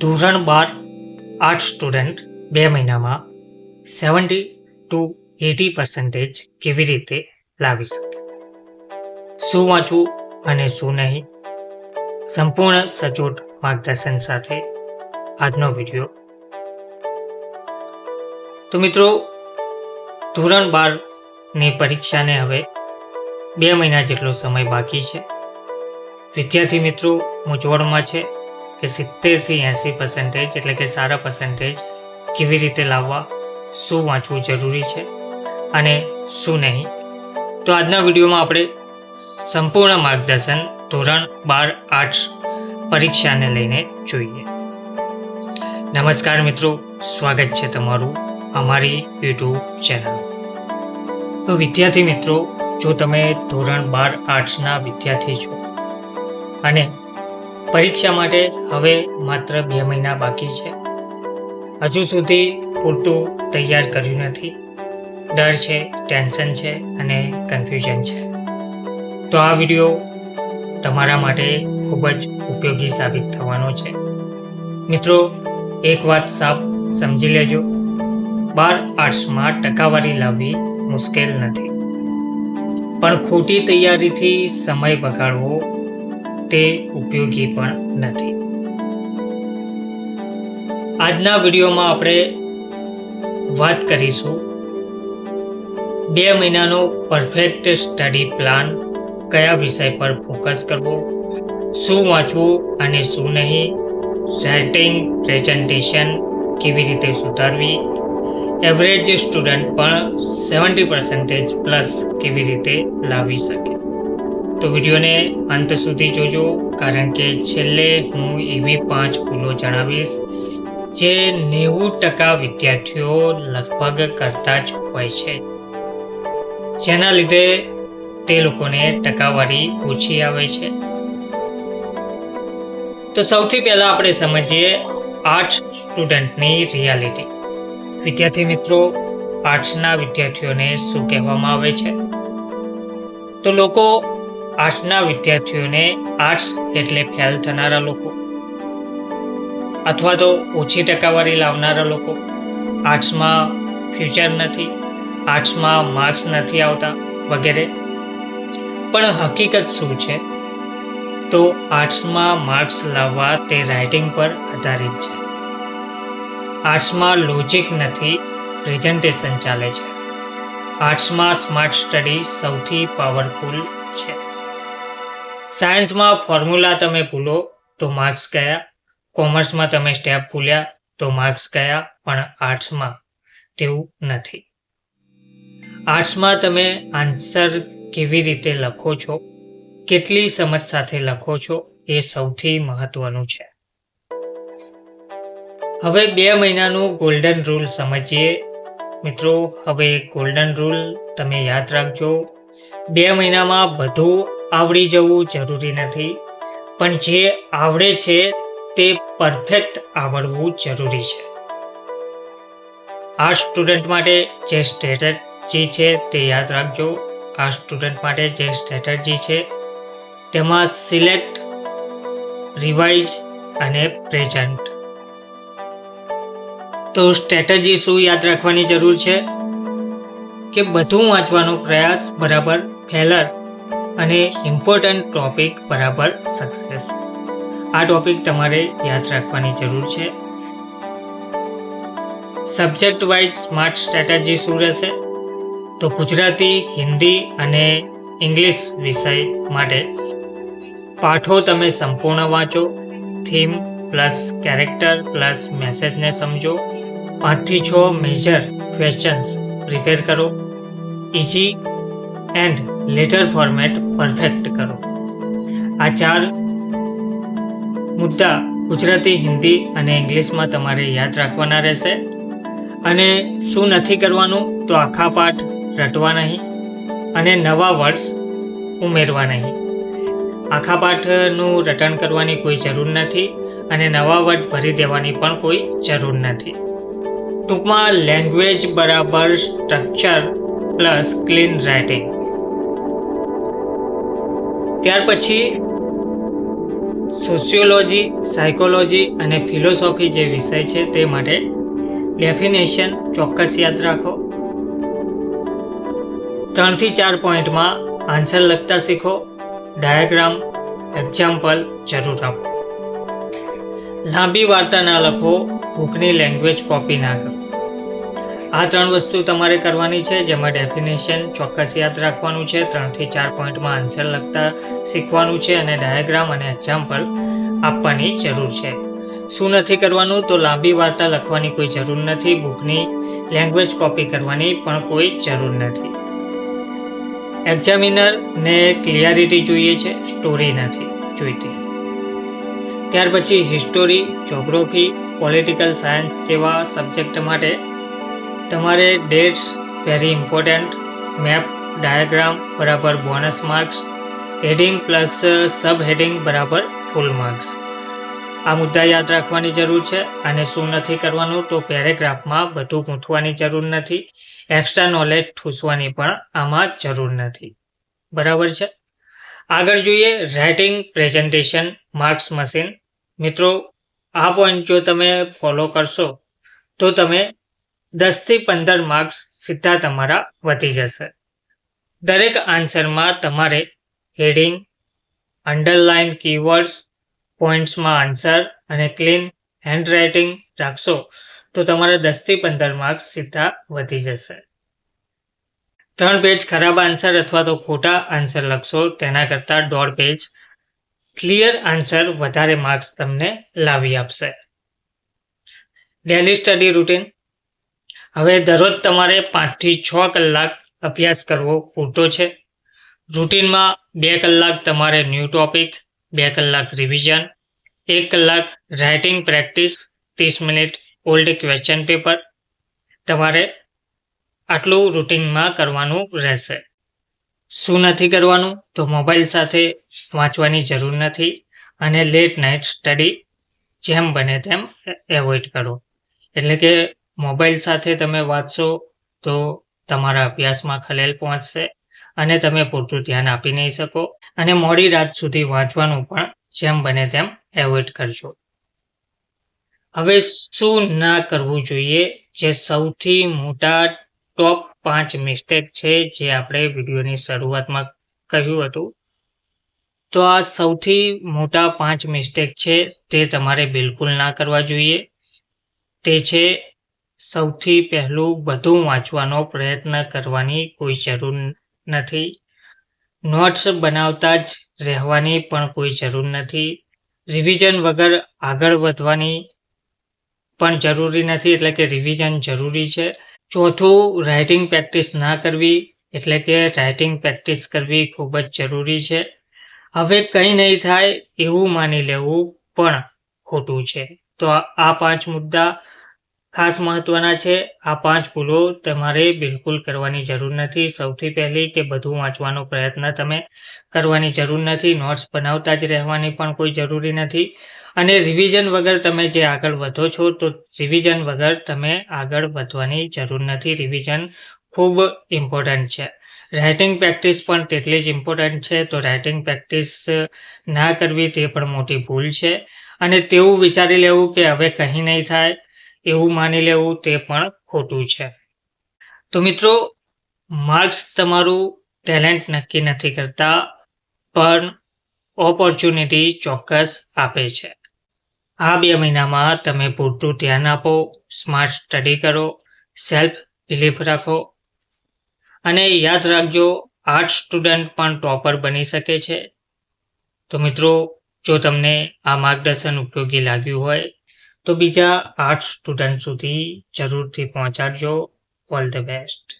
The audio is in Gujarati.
ધોરણ બાર આર્ટ સ્ટુડન્ટ બે મહિનામાં સેવન્ટી ટુ એટી પર્સન્ટેજ કેવી રીતે લાવી શકે? શું વાંચવું અને શું નહીં? સંપૂર્ણ સચોટ માર્ગદર્શન સાથે આજનો વીડિયો. તો મિત્રો, ધોરણ બારની પરીક્ષાને હવે બે મહિના જેટલો સમય બાકી છે. વિદ્યાર્થી મિત્રો, મૂંઝવણમાં છે. કે સિત્તેરથી એંસી પર્સન્ટેજ એટલે કે સારા પર્સન્ટેજ કેવી રીતે લાવવા, શું વાંચવું જરૂરી છે અને શું નહીં. તો આજના વિડીયોમાં આપણે સંપૂર્ણ માર્ગદર્શન ધોરણ બાર આર્ટ્સ પરીક્ષાને લઈને જોઈએ. નમસ્કાર મિત્રો, સ્વાગત છે તમારું અમારી યુટ્યુબ ચેનલ. તો વિદ્યાર્થી મિત્રો, જો તમે ધોરણ બાર આર્ટ્સના વિદ્યાર્થી છો અને પરીક્ષા માટે હવે માત્ર બે મહિના બાકી છે. હજુ સુધી પૂરતું તૈયાર કર્યું નથી. ડર છે, ટેન્શન છે અને કન્ફ્યુઝન છે. તો આ વીડિયો તમારા માટે ખૂબ જ ઉપયોગી સાબિત થવાનો છે. મિત્રો, એક વાત સાફ સમજી લેજો. બાર આર્ટ્સમાં ટકાવારી લાવવી મુશ્કેલ નથી. પણ ખોટી તૈયારીથી સમય બગાડવો તે ઉપયોગી પણ નથી. આજના વિડીયોમાં આપણે વાત કરીશું બે મહિનાનો પરફેક્ટ સ્ટડી પ્લાન કયા વિષય પર ફોકસ કરવો, શું વાંચવું અને શું નહીં રાઇટિંગ પ્રેઝન્ટેશન કેવી રીતે સુધારવી એવરેજ સ્ટુડન્ટ પણ સેવન્ટી પર્સન્ટેજ પ્લસ કેવી રીતે લાવી શકે. તો વિડીયોને અંત સુધી જોજો, કારણ કે છેલ્લે હું એવી પાંચ ભૂલો જણાવીશ જે નેવું ટકા વિદ્યાર્થીઓ લગભગ કરતા જ હોય છે. જેના લીધે તે લોકોને ટકાવારી ઓછી આવે છે. તો સૌથી પહેલાં આપણે સમજીએ આર્ટ્સ સ્ટુડન્ટની રિયાલિટી. વિદ્યાર્થી મિત્રો, આર્ટ્સના વિદ્યાર્થીઓને શું કહેવામાં આવે છે? તો લોકો આર્ટ્સના વિદ્યાર્થીઓને આર્ટ્સ એટલે ફેલ થનારા લોકો અથવા તો ઓછી ટકાવારી લાવનારા લોકો. આર્ટ્સમાં ફ્યુચર નથી આર્ટ્સમાં માર્ક્સ નથી આવતા વગેરે. પણ હકીકત શું છે? તો આર્ટ્સમાં માર્ક્સ લાવવા તે રાઇટિંગ પર આધારિત છે. આર્ટ્સમાં લોજિક નથી પ્રેઝન્ટેશન ચાલે છે. આર્ટ્સમાં સ્માર્ટ સ્ટડી સૌથી પાવરફુલ છે. સાયન્સમાં ફોર્મ્યુલા તમે ભૂલો તો માર્ક્સ ગયા. કોમર્સમાં તમે સ્ટેપ ભૂલ્યા તો માર્ક્સ ગયા, પણ આર્ટ્સમાં તેવું નથી. આર્ટ્સમાં તમે આન્સર કેવી રીતે લખો છો? કેટલી સમજ સાથે લખો છો? એ સૌથી મહત્વનું છે. હવે બે મહિનાનું ગોલ્ડન રૂલ સમજીએ. મિત્રો, હવે ગોલ્ડન રૂલ તમે યાદ રાખજો. બે મહિનામાં બધું આવડી જવું જરૂરી નથી. પણ જે આવડે છે, તે પરફેક્ટ આવડવું જરૂરી છે. આ સ્ટુડન્ટ માટે જે સ્ટ્રેટેજી છે, તે યાદ રાખજો. આ સ્ટુડન્ટ માટે જે સ્ટ્રેટેજી છે, તેમાં સિલેક્ટ રિવાઇઝ અને પ્રેઝન્ટ તો સ્ટ્રેટેજી શું યાદ રાખવાની જરૂર છે? કે બધું વાંચવાનો પ્રયાસ બરાબર ફેલર અને ઇમ્પોર્ટન્ટ ટોપિક બરાબર સક્સેસ આ ટોપિક તમારે યાદ રાખવાની જરૂર છે. સબ્જેક્ટ વાઇઝ સ્માર્ટ સ્ટ્રેટેજી શું રહેશે? તો ગુજરાતી, હિન્દી અને ઇંગ્લિશ વિષય માટે પાઠો તમે સંપૂર્ણ વાંચો. થીમ પ્લસ કેરેક્ટર પ્લસ મેસેજને સમજો. પાંચથી છ મેજર ક્વેશ્ચન્સ પ્રિપેર કરો. Easy and letter format perfect કરો આ ચાર મુદ્દા ગુજરાતી, હિન્દી અને ઇંગ્લિશમાં તમારે યાદ રાખવાના રહેશે। અને શું નથી કરવાનું તો આખા પાઠ રટવા નહીં અને નવા વર્ડ્સ ઉમેરવા નહીં। આખા પાઠનું રટણ કરવાની કોઈ જરૂર નથી અને નવા વર્ડ ભરી દેવાની પણ કોઈ જરૂર નથી। ટૂંકમાં લેંગ્વેજ બરાબર સ્ટ્રક્ચર પ્લસ ક્લીન રાઇટિંગ ત્યાર પછી સોશિયોલોજી સાયકોલોજી અને ફિલોસોફી જે વિષય છે તે માટે ડેફિનેશન ચોક્કસ યાદ રાખો. ત્રણથી ચાર પોઈન્ટમાં આન્સર લખતા શીખો. ડાયાગ્રામ એક્ઝામ્પલ જરૂર આપો. લાંબી વાર્તા ના લખો બુકની લેંગ્વેજ કોપી ના કરો. આ ત્રણ વસ્તુ તમારે કરવાની છે, જેમાં ડેફિનેશન ચોક્કસ યાદ રાખવાનું છે, ત્રણથી ચાર પોઈન્ટમાં આન્સર લખતા શીખવાનું છે અને ડાયાગ્રામ અને એક્ઝામ્પલ આપવાની જરૂર છે. શું નથી કરવાનું? તો લાંબી વાર્તા લખવાની કોઈ જરૂર નથી બુકની લેંગ્વેજ કોપી કરવાની પણ કોઈ જરૂર નથી. એક્ઝામિનરને ક્લિયરિટી જોઈએ છે સ્ટોરી નથી જોઈતી. ત્યાર પછી હિસ્ટોરી જોગ્રાફી પોલિટિકલ સાયન્સ જેવા સબ્જેક્ટ માટે તમારે dates very important map diagram બરાબર bonus marks heading plus sub heading બરાબર ફૂલ માર્ક્સ આ મુદ્દા યાદ રાખવાની જરૂર છે અને શું નથી કરવાનું તો પેરેગ્રાફમાં બધું ગૂંથવાની જરૂર નથી. એક્સ્ટ્રા નોલેજ ઠૂસવાની પણ આમાં જરૂર નથી. બરાબર છે? આગળ જોઈએ રાઇટિંગ પ્રેઝન્ટેશન માર્ક્સ મશીન મિત્રો, આ પોઈન્ટ જો તમે ફોલો કરશો તો તમે દસથી પંદર માર્ક્સ સીધા તમારા વધી જશે. દરેક આન્સરમાં તમારે હેડિંગ અંડરલાઇન કીવર્ડ્સ, પોઈન્ટ્સમાં આન્સર અને ક્લીન હેન્ડરાઇટિંગ રાખશો તો તમારા દસથી પંદર માર્ક્સ સીધા વધી જશે. ત્રણ પેજ ખરાબ આન્સર અથવા તો ખોટા આન્સર લખશો તેના કરતાં દોઢ પેજ ક્લિયર આન્સર વધારે માર્ક્સ તમને લાવી આપશે. ડેલી સ્ટડી રૂટીન હવે દરરોજ તમારે પાંચથી છ કલાક અભ્યાસ કરવો પૂરતો છે. રૂટીનમાં બે કલાક તમારે ન્યૂ ટોપિક, બે કલાક રિવિઝન, એક કલાક રાઇટિંગ પ્રેક્ટિસ, ત્રીસ મિનિટ ઓલ્ડ ક્વેશ્ચન પેપર. તમારે આટલું રૂટિનમાં કરવાનું રહેશે. શું નથી કરવાનું? તો મોબાઈલ સાથે વાંચવાની જરૂર નથી અને લેટ નાઇટ સ્ટડી જેમ બને તેમ એવોઇડ કરો. એટલે કે મોબાઈલ સાથે તમે વાંચશો તો તમારા અભ્યાસમાં ખલેલ પહોંચશે અને તમે પૂરતું ધ્યાન આપી નહીં શકો અને મોડી રાત સુધી વાંચવાનું પણ જેમ બને તેમ એવોઇડ કરજો. હવે શું ના કરવું જોઈએ? જે સૌથી મોટા ટોપ પાંચ મિસ્ટેક છે જે આપણે વિડીયોની શરૂઆતમાં કહ્યું હતું. તો આ સૌથી મોટા પાંચ મિસ્ટેક છે તે તમારે બિલકુલ ના કરવા જોઈએ. તે છે સૌથી પહેલું બધું વાંચવાનો પ્રયત્ન કરવાની કોઈ જરૂર નથી. નોટ્સ બનાવતા જ રહેવાની પણ કોઈ જરૂર નથી. રિવિઝન વગર આગળ વધવાની પણ જરૂરી નથી, એટલે કે રિવિઝન જરૂરી છે. ચોથું રાઇટિંગ પ્રેક્ટિસ ના કરવી, એટલે કે રાઇટિંગ પ્રેક્ટિસ કરવી ખૂબ જ જરૂરી છે. હવે કંઈ નહીં થાય એવું માની લેવું પણ ખોટું છે. તો આ પાંચ મુદ્દા ખાસ મહત્વના છે, આ પાંચ ભૂલો તમારે બિલકુલ કરવાની જરૂર નથી. સૌથી પહેલી કે બધું વાંચવાનો પ્રયત્ન તમે કરવાની જરૂર નથી. નોટ્સ બનાવતા જ રહેવાની પણ કોઈ જરૂરી નથી. અને રિવિઝન વગર તમે જે આગળ વધો છો, તો રિવિઝન વગર તમે આગળ વધવાની જરૂર નથી. રિવિઝન ખૂબ ઇમ્પોર્ટન્ટ છે. રાઇટિંગ પ્રેક્ટિસ પણ તેટલી જ ઇમ્પોર્ટન્ટ છે. તો રાઇટિંગ પ્રેક્ટિસ ના કરવી તે પણ મોટી ભૂલ છે. અને તેવું વિચારી લેવું કે હવે કંઈ નહીં થાય. એવું માની લેવું તે પણ ખોટું છે. તો મિત્રો માર્ક્સ તમારું ટેલેન્ટ નક્કી નથી કરતા, પણ ઓપોર્ચ્યુનિટી ચોક્કસ આપે છે. આ બે મહિનામાં તમે પૂરતું ધ્યાન આપો સ્માર્ટ સ્ટડી કરો સેલ્ફ બિલીફ રાખો, અને યાદ રાખજો આર્ટ સ્ટુડન્ટ પણ ટોપર બની શકે છે. તો મિત્રો, જો તમને આ માર્ગદર્શન ઉપયોગી લાગ્યું હોય તો બીજા આઠ સ્ટુડન્ટ સુધી જરૂરથી પહોંચાડજો. All the best